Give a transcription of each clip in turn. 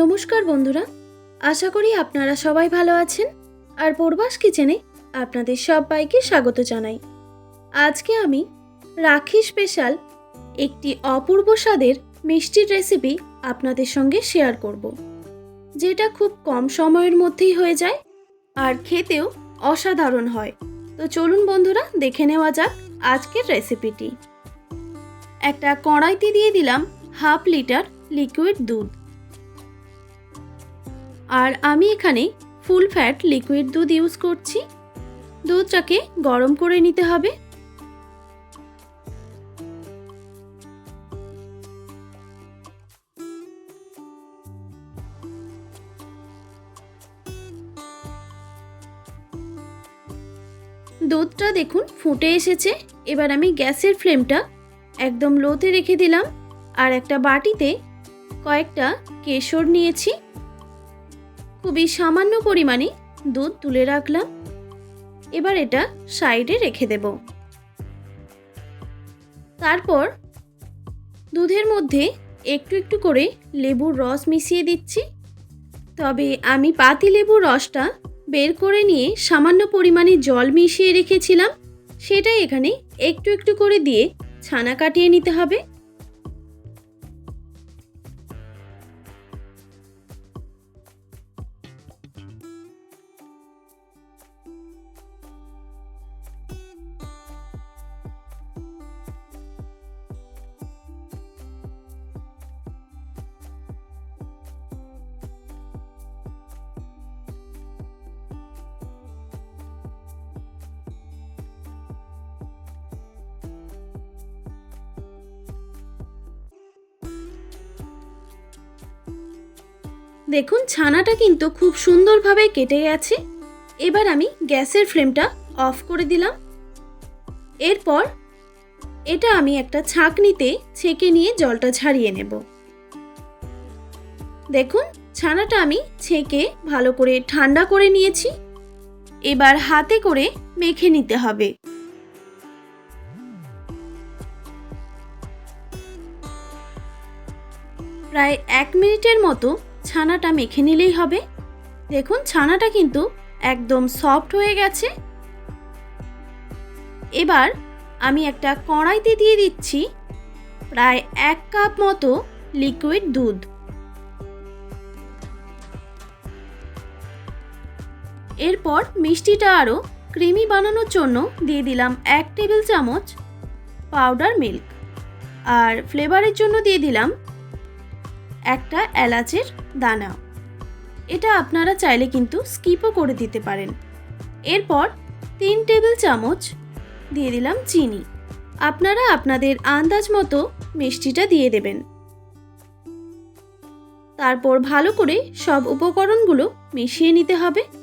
নমস্কার বন্ধুরা, আশা করি আপনারা সবাই ভালো আছেন আর পূর্বাস কিচেনে আপনাদের সবাইকে স্বাগত জানাই। আজকে আমি রাখি স্পেশাল একটি অপূর্ব স্বাদের মিষ্টির রেসিপি আপনাদের সঙ্গে শেয়ার করব। যেটা খুব কম সময়ের মধ্যেই হয়ে যায় আর খেতেও অসাধারণ হয়। তো চলুন বন্ধুরা, দেখে নেওয়া যাক আজকের রেসিপিটি। একটা কড়াইতে দিয়ে দিলাম হাফ লিটার লিকুইড দুধ। আর আমি এখানে ফুল ফ্যাট লিকুইড দুধ ইউজ করছি। দুধটাকে গরম করে নিতে হবে। দুধটা দেখুন ফুটে এসেছে। এবার আমি গ্যাসের ফ্লেমটা একদম লোতে রেখে দিলাম। আর একটা বাটিতে কয়েকটা কেশর নিয়েছি। খুবই সামান্য পরিমাণে দুধ তুলে রাখলাম। এবার এটা সাইডে রেখে দেব। তারপর দুধের মধ্যে একটু একটু করে লেবুর রস মিশিয়ে দিচ্ছি। তবে আমি পাতি লেবুর রসটা বের করে নিয়ে সামান্য পরিমাণে জল মিশিয়ে রেখেছিলাম। সেটাই এখানে একটু একটু করে দিয়ে ছানা কাটিয়ে নিতে হবে। দেখুন, ছানাটা কিন্তু খুব সুন্দরভাবে কেটে গেছে। এবার আমি গ্যাসের ফ্লেমটা অফ করে দিলাম। এরপর এটা আমি একটা ছাঁকনিতে ছেঁকে নিয়ে জলটা ছাড়িয়ে নেব। দেখুন, ছানাটা আমি ছেঁকে ভালো করে ঠান্ডা করে নিয়েছি। এবার হাতে করে মেখে নিতে হবে। প্রায় এক মিনিটের মতো ছানাটা মেখে নিলেই হবে। দেখুন, ছানাটা কিন্তু একদম সফট হয়ে গেছে। এবার আমি একটা কড়াইতে দিয়ে দিচ্ছি প্রায় এক কাপ মতো লিকুইড দুধ। এরপর মিষ্টিটা আরও ক্রিমি বানানোর জন্য দিয়ে দিলাম এক টেবিল চামচ পাউডার মিল্ক আর ফ্লেভারের জন্য দিয়ে দিলাম একটা এলাচের দানা। এটা আপনারা চাইলে কিন্তু স্কিপও করে দিতে পারেন। এরপর তিন টেবিল চামচ দিয়ে দিলাম চিনি। আপনারা আপনাদের আন্দাজ মতো মিষ্টিটা দিয়ে দেবেন। তারপর ভালো করে সব উপকরণগুলো মিশিয়ে নিতে হবে।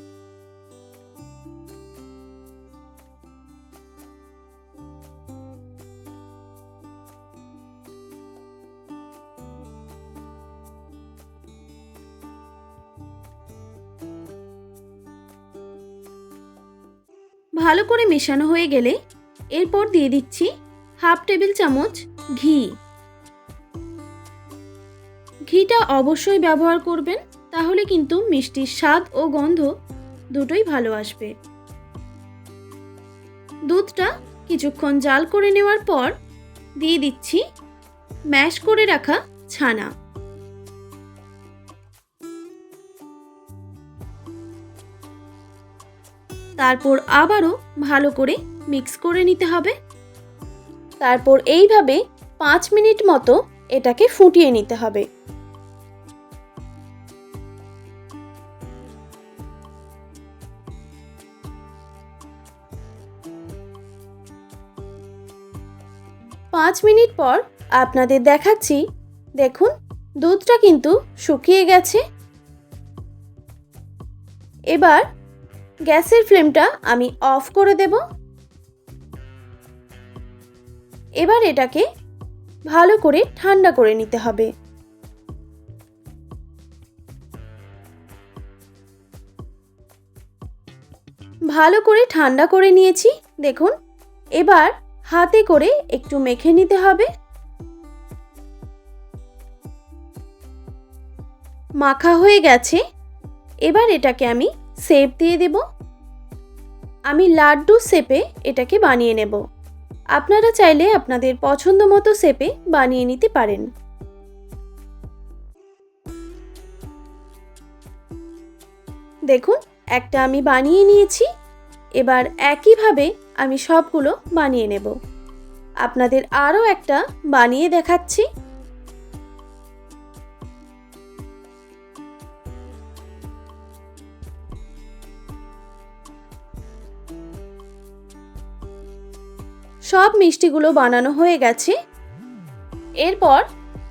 ভালো করে মেশানো হয়ে গেলে এরপর দিয়ে দিচ্ছি হাফ টেবিল চামচ ঘি। ঘিটা অবশ্যই ব্যবহার করবেন, তাহলে কিন্তু মিষ্টির স্বাদ ও গন্ধ দুটোই ভালো আসবে। দুধটা কিছুক্ষণ জাল করে নেওয়ার পর দিয়ে দিচ্ছি ম্যাশ করে রাখা ছানা। তারপর আবারও ভালো করে মিক্স করে নিতে হবে। তারপর এইভাবে পাঁচ মিনিট মতো এটাকে ফুটিয়ে নিতে হবে। পাঁচ মিনিট পর আপনাদের দেখাচ্ছি, দেখুন, দুধটা কিন্তু শুকিয়ে গেছে। এবার গ্যাসের ফ্লেমটা আমি অফ করে দেব। এবার এটাকে ভালো করে ঠান্ডা করে নিতে হবে। ভালো করে ঠান্ডা করে নিয়েছি, দেখুন। এবার হাতে করে একটু মেখে নিতে হবে। মাখা হয়ে গেছে। এবার এটাকে আমি সেপ দিয়ে দেব। আমি লাড্ডু শেপে এটাকে বানিয়ে নেব। আপনারা চাইলে আপনাদের পছন্দ মতো শেপে বানিয়ে নিতে পারেন। দেখুন, একটা আমি বানিয়ে নিয়েছি। এবার একইভাবে আমি সবগুলো বানিয়ে নেব। আপনাদের আরও একটা বানিয়ে দেখাচ্ছি। সব মিষ্টিগুলো বানানো হয়ে গেছে। এরপর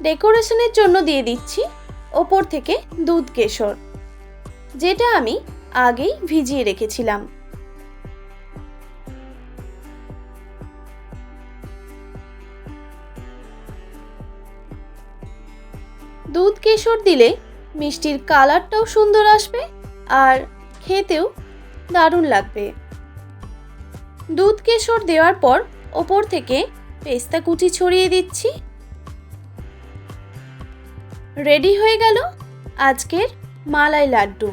ডেকোরেশনের জন্য দিয়ে দিচ্ছি ওপর থেকে দুধ কেশর, যেটা আমি আগেই ভিজিয়ে রেখেছিলাম। দুধ কেশর দিলে মিষ্টির কালারটাও সুন্দর আসবে আর খেতেও দারুণ লাগবে। দুধ কেশর দেওয়ার পর ওপর থেকে পেস্তা কুচি ছড়িয়ে দিচ্ছি। রেডি হয়ে গেল আজকের মালাই লাড্ডু।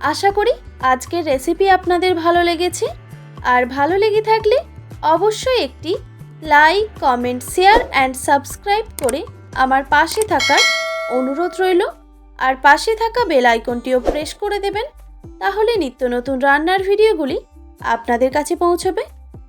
আশা করি আজকের রেসিপি আপনাদের ভালো লেগেছে। আর ভালো লেগে থাকলে অবশ্যই একটি like, comment, share and subscribe করে আমার পাশে থাকার অনুরোধ রইল। আর পাশে থাকা বেল আইকনটিও প্রেস করে দেবেন। তাহলে নিত্য নতুন রান্নার ভিডিওগুলি আপনাদের কাছে পৌঁছবে।